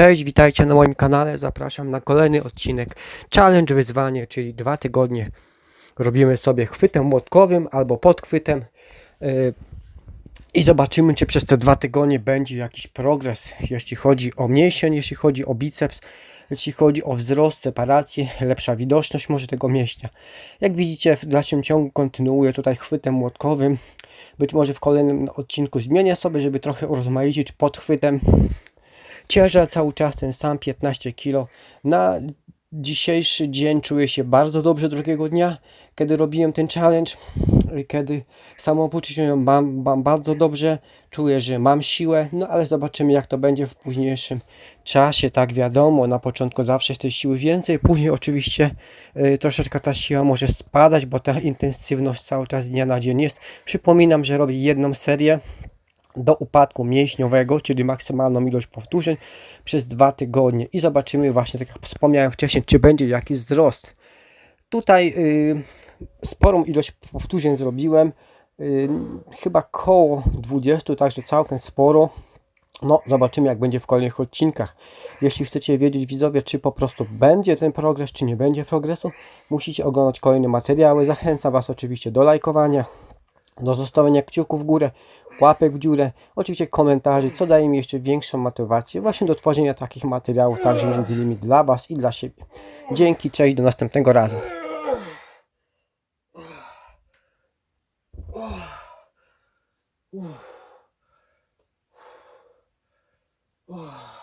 Cześć, witajcie na moim kanale. Zapraszam na kolejny odcinek Challenge Wyzwanie, czyli dwa tygodnie robimy sobie chwytem młotkowym albo podchwytem yy, i zobaczymy, czy przez te dwa tygodnie będzie jakiś progres, jeśli chodzi o mięsień, jeśli chodzi o biceps, jeśli chodzi o wzrost, separację, lepsza widoczność może tego mięśnia. Jak widzicie, w dalszym ciągu kontynuuję tutaj chwytem młotkowym. Być może w kolejnym odcinku zmienię sobie, żeby trochę urozmaicić podchwytem. Ciężar cały czas ten sam 15 kg. Na dzisiejszy dzień czuję się bardzo dobrze drugiego dnia, kiedy robiłem ten challenge, kiedy samopoczucie mam, mam bardzo dobrze, czuję, że mam siłę, no ale zobaczymy jak to będzie w późniejszym czasie, tak wiadomo, na początku zawsze jest tej siły więcej, później oczywiście y, troszeczkę ta siła może spadać, bo ta intensywność cały czas dnia na dzień jest. Przypominam, że robię jedną serię, do upadku mięśniowego, czyli maksymalną ilość powtórzeń przez dwa tygodnie i zobaczymy właśnie, tak jak wspomniałem wcześniej, czy będzie jakiś wzrost. Tutaj y, sporą ilość powtórzeń zrobiłem, y, chyba koło 20, także całkiem sporo. No, zobaczymy jak będzie w kolejnych odcinkach. Jeśli chcecie wiedzieć widzowie, czy po prostu będzie ten progres, czy nie będzie progresu, musicie oglądać kolejne materiały. Zachęcam Was oczywiście do lajkowania, do zostawienia kciuków w górę, łapek w dziurę, oczywiście komentarzy, co daje mi jeszcze większą motywację właśnie do tworzenia takich materiałów, także między innymi dla Was i dla siebie. Dzięki, cześć, do następnego razu. Oh.